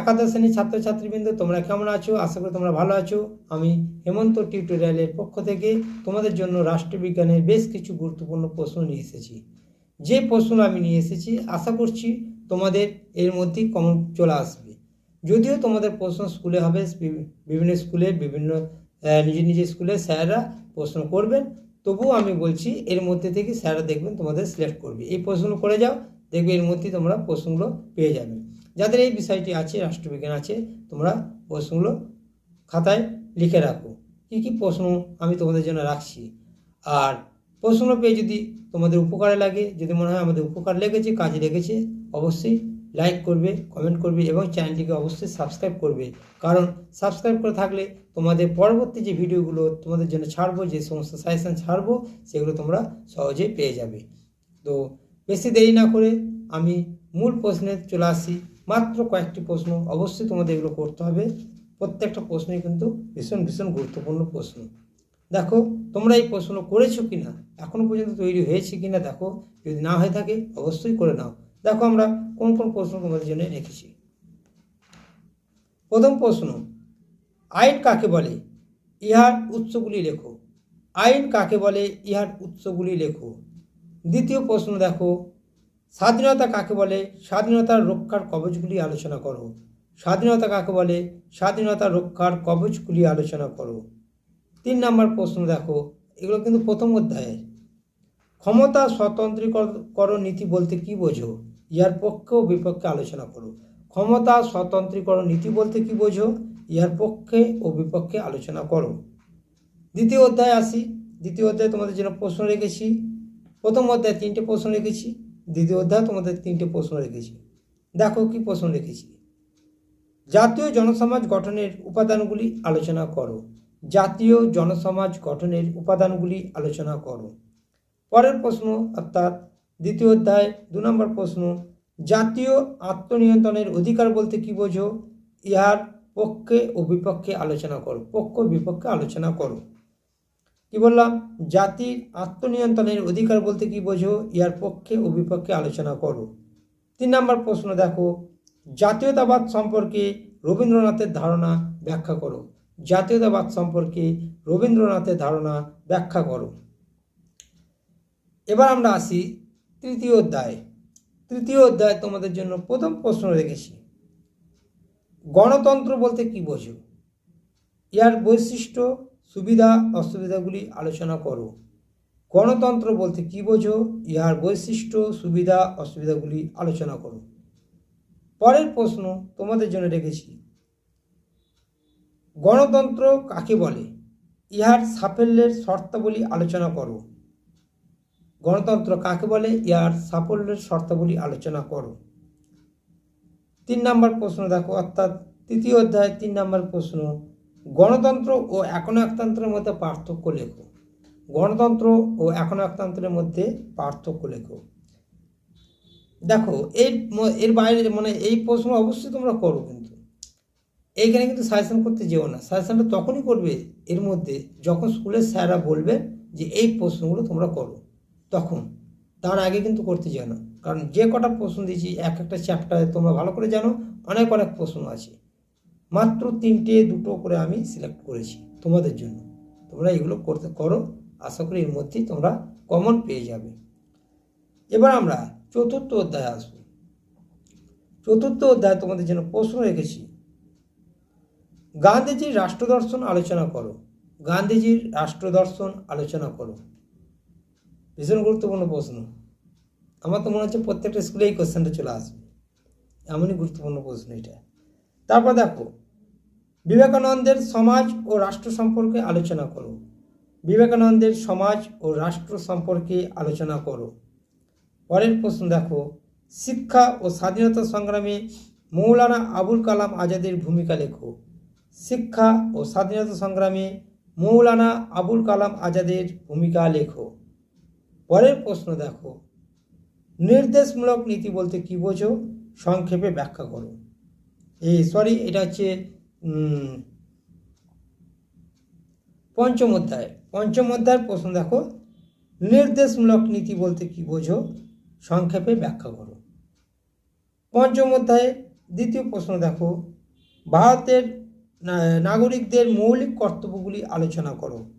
একাদশ শ্রেণির ছাত্রছাত্রীবৃন্দ, তোমরা কেমন আছো? আশা করি তোমরা ভালো আছো। আমি হেমন্ত টিউটোরিয়ালের পক্ষ থেকে তোমাদের জন্য রাষ্ট্রবিজ্ঞানের বেশ কিছু গুরুত্বপূর্ণ প্রশ্ন নিয়ে এসেছি। যে প্রশ্ন আমি নিয়ে এসেছি, আশা করছি তোমাদের এর মধ্যেই কমন চলে আসবে। যদিও তোমাদের প্রশ্ন স্কুলে হবে, বিভিন্ন স্কুলে, বিভিন্ন নিজের নিজের স্কুলে স্যাররা প্রশ্ন করবেন। তবুও আমি বলছি, এর মধ্যে থেকে স্যাররা দেখবেন, তোমাদের সিলেক্ট করবে। এই প্রশ্নগুলো করে যাও, দেখবে এর মধ্যেই তোমরা প্রশ্নগুলো পেয়ে যাবে। যাদের এই বিষয়টি আছে, রাষ্ট্রবিজ্ঞান আছে, তোমরা প্রশ্নগুলো খাতায় লিখে রাখো। কী কী প্রশ্ন আমি তোমাদের জন্য রাখছি? আর প্রশ্ন পেয়ে যদি তোমাদের উপকারে লাগে, যদি মনে হয় আমাদের উপকার লেগেছে, কাজে লেগেছে, অবশ্যই লাইক করবে কমেন্ট করবে এবং চ্যানেলটিকে অবশ্যই সাবস্ক্রাইব করবে। কারণ সাবস্ক্রাইব করে থাকলে তোমাদের পরবর্তী যে ভিডিওগুলো তোমাদের জন্য ছাড়বো, যে সমস্ত সাজেশান ছাড়বো, সেগুলো তোমরা সহজেই পেয়ে যাবে। তো বেশি দেরি না করে আমি মূল প্রশ্নে চলে আসি মাত্র কয়েকটি প্রশ্ন অবশ্যই তোমাদের এগুলো করতে হবে। প্রত্যেকটা প্রশ্নই কিন্তু ভীষণ ভীষণ গুরুত্বপূর্ণ প্রশ্ন। দেখো, তোমরা এই প্রশ্ন করেছ কি না এখনও পর্যন্ত তৈরি হয়েছে কি না দেখো, যদি না হয়ে থাকে অবশ্যই করে নাও। দেখো আমরা কোন কোন প্রশ্ন তোমাদের জন্য রেখেছি। প্রথম প্রশ্ন, আইন কাকে বলে? ইহার উৎসগুলি লেখো। আইন কাকে বলে? ইহার উৎসগুলি লেখো। দ্বিতীয় প্রশ্ন দেখো স্বাধীনতা কাকে বলে? স্বাধীনতার রক্ষার কবচগুলি আলোচনা করো। স্বাধীনতা কাকে বলে? স্বাধীনতা রক্ষার কবচগুলি আলোচনা করো। তিন নম্বর প্রশ্ন দেখো, এগুলো কিন্তু প্রথম অধ্যায়ে ক্ষমতা স্বতন্ত্রীকরণ নীতি বলতে কি বোঝো? ইহার পক্ষে ও বিপক্ষে আলোচনা করো। ক্ষমতা স্বতন্ত্রীকরণ নীতি বলতে কি বোঝো? ইহার পক্ষে ও বিপক্ষে আলোচনা করো। দ্বিতীয় অধ্যায় আসি। দ্বিতীয় অধ্যায়ে তোমাদের জন্য প্রশ্ন রেখেছি। প্রথম অধ্যায়ে তিনটে প্রশ্ন রেখেছি। দ্বিতীয় অধ্যায় তোমাদের তিনটে প্রশ্ন রেখেছি। দেখো কি প্রশ্ন রেখেছি। জাতীয় জনসমাজ গঠনের উপাদানগুলি আলোচনা করো। জাতীয় জনসমাজ গঠনের উপাদানগুলি আলোচনা করো। পরের প্রশ্ন অর্থাৎ দ্বিতীয় অধ্যায় দু নম্বর প্রশ্ন, জাতীয় আত্মনিয়ন্ত্রণের অধিকার বলতে কি বোঝো? ইহার পক্ষে ও বিপক্ষে আলোচনা করো। পক্ষ বিপক্ষে আলোচনা করো। কি বললাম জাতির আত্মনিয়ন্ত্রণের অধিকার বলতে কি বোঝো? ইহার পক্ষে ও বিপক্ষে আলোচনা করো। তিন নম্বর প্রশ্ন দেখো। জাতীয়তাবাদ সম্পর্কে রবীন্দ্রনাথের ধারণা ব্যাখ্যা করো। জাতীয়তাবাদ সম্পর্কে রবীন্দ্রনাথের ধারণা ব্যাখ্যা করো। এবার আমরা আসি তৃতীয় অধ্যায়। তৃতীয় অধ্যায় তোমাদের জন্য প্রথম প্রশ্ন রেখেছি। গণতন্ত্র বলতে কি বোঝো? ইয়ার বৈশিষ্ট্য সুবিধা অসুবিধাগুলি আলোচনা করো। গণতন্ত্র বলতে কি বোঝো, ইহার বৈশিষ্ট্য, সুবিধা, অসুবিধাগুলি আলোচনা করো। পরের প্রশ্ন তোমাদের জন্য রেখেছি। গণতন্ত্র কাকে বলে? ইহার সাফল্যের শর্তাবলী আলোচনা করো। গণতন্ত্র কাকে বলে? ইহার সাফল্যের শর্তাবলী আলোচনা করো। তিন নম্বর প্রশ্ন দেখো, অর্থাৎ তৃতীয় অধ্যায় তিন নম্বর প্রশ্ন গণতন্ত্র ও একনায়কতন্ত্রের মধ্যে পার্থক্য লেখো। গণতন্ত্র ও একনায়কতন্ত্রের মধ্যে পার্থক্য লেখো। দেখো, এর এর বাইরে মানে এই প্রশ্ন অবশ্যই তোমরা করো কিন্তু। এইখানে কিন্তু সাজেশন করতে যেও না। সাজেশনটা তখনই করবে এর মধ্যে যখন স্কুলের স্যাররা বলবে যে এই প্রশ্নগুলো তোমরা করো। তখন। তার আগে কিন্তু করতে যেও না। কারণ যে কটা প্রশ্ন দিয়েছি, এক একটা চ্যাপ্টারে তোমরা ভালো করে জানো, অনেক অনেক প্রশ্ন আছে। মাত্র তিনটে দুটো করে আমি সিলেক্ট করেছি তোমাদের জন্য। তোমরা এগুলো করতে করো, আশা করি এর মধ্যেই তোমরা কমন পেয়ে যাবে। এবার আমরা চতুর্থ অধ্যায়ে আসব। চতুর্থ অধ্যায়ে তোমাদের জন্য প্রশ্ন রেখেছি। গান্ধীজির রাষ্ট্রদর্শন আলোচনা করো। গান্ধীজির রাষ্ট্রদর্শন আলোচনা করো। ভীষণ গুরুত্বপূর্ণ প্রশ্ন। আমার তো মনে হচ্ছে প্রত্যেকটা স্কুলে এই কোশ্চেনটা চলে আসবে। এমনই গুরুত্বপূর্ণ প্রশ্ন এটা। তারপর দেখো, বিবেকানন্দের সমাজ ও রাষ্ট্র সম্পর্কে আলোচনা করো। বিবেকানন্দের সমাজ ও রাষ্ট্র সম্পর্কে আলোচনা করো। পরের প্রশ্ন দেখো, শিক্ষা ও স্বাধীনতা সংগ্রামে মৌলানা আবুল কালাম আজাদের ভূমিকা লেখো। শিক্ষা ও স্বাধীনতা সংগ্রামে মৌলানা আবুল কালাম আজাদের ভূমিকা লেখো। পরের প্রশ্ন দেখো, নির্দেশমূলক নীতি বলতে কি বোঝো? সংক্ষেপে ব্যাখ্যা করো। সরি এটা হচ্ছে পঞ্চম অধ্যায়। পঞ্চম অধ্যায়ের প্রশ্ন দেখো, নির্দেশমূলক নীতি বলতে কি বোঝো? সংক্ষেপে ব্যাখ্যা করো। পঞ্চম অধ্যায়ে দ্বিতীয় প্রশ্ন দেখো, ভারতের নাগরিকদের মৌলিক কর্তব্যগুলি আলোচনা করো।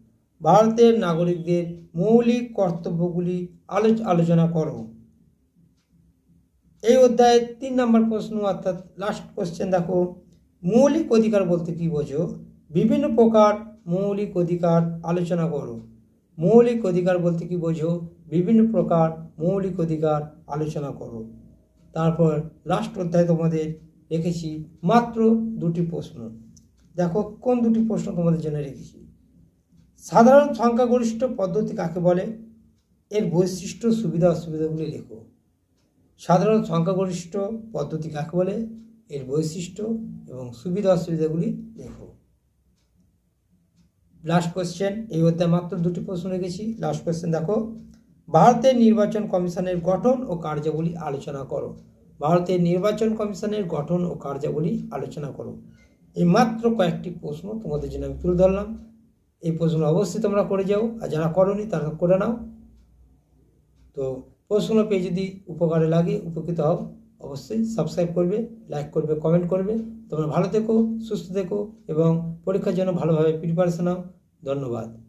ভারতের নাগরিকদের মৌলিক কর্তব্যগুলি আলো- আলোচনা করো। এই অধ্যায়ের তিন নম্বর প্রশ্ন, অর্থাৎ লাস্ট কোশ্চেন দেখো, মৌলিক অধিকার বলতে কি বোঝো? বিভিন্ন প্রকার মৌলিক অধিকার আলোচনা করো। মৌলিক অধিকার বলতে কি বোঝো? বিভিন্ন প্রকার মৌলিক অধিকার আলোচনা করো। তারপর লাস্ট অধ্যায় তোমাদের রেখেছি মাত্র দুটি প্রশ্ন। দেখো, কোন দুটি প্রশ্ন তোমাদের জন্য রেখেছি? সাধারণ সংখ্যাগরিষ্ঠ পদ্ধতি কাকে বলে? এর বৈশিষ্ট্য, সুবিধা, অসুবিধাগুলি লেখো। সাধারণ সংখ্যাগরিষ্ঠ পদ্ধতি কাকে বলে? এর বৈশিষ্ট্য এবং সুবিধা অসুবিধাগুলি দেখো। লাস্ট কোশ্চেন এই অধ্যায়ে মাত্র দুটি প্রশ্ন রেখেছি। লাস্ট কোশ্চেন দেখো। ভারতের নির্বাচন কমিশনের গঠন ও কার্যাবলী আলোচনা করো। ভারতের নির্বাচন কমিশনের গঠন ও কার্যাবলী আলোচনা করো। এই মাত্র কয়েকটি প্রশ্ন তোমাদের জন্য আমি তুলে ধরলাম। এই প্রশ্ন অবশ্যই তোমরা করে যাও, আর যারা করনি তারা করে নাও। তো প্রশ্নগুলো পেয়ে যদি উপকারে লাগে, উপকৃত হও, অবশ্যই সাবস্ক্রাইব করবে লাইক করবে কমেন্ট করবে। তোমরা ভালো থেকো, সুস্থ থেকো, এবং পরীক্ষার জন্য ভালোভাবে প্রিপারেশন নাও। ধন্যবাদ।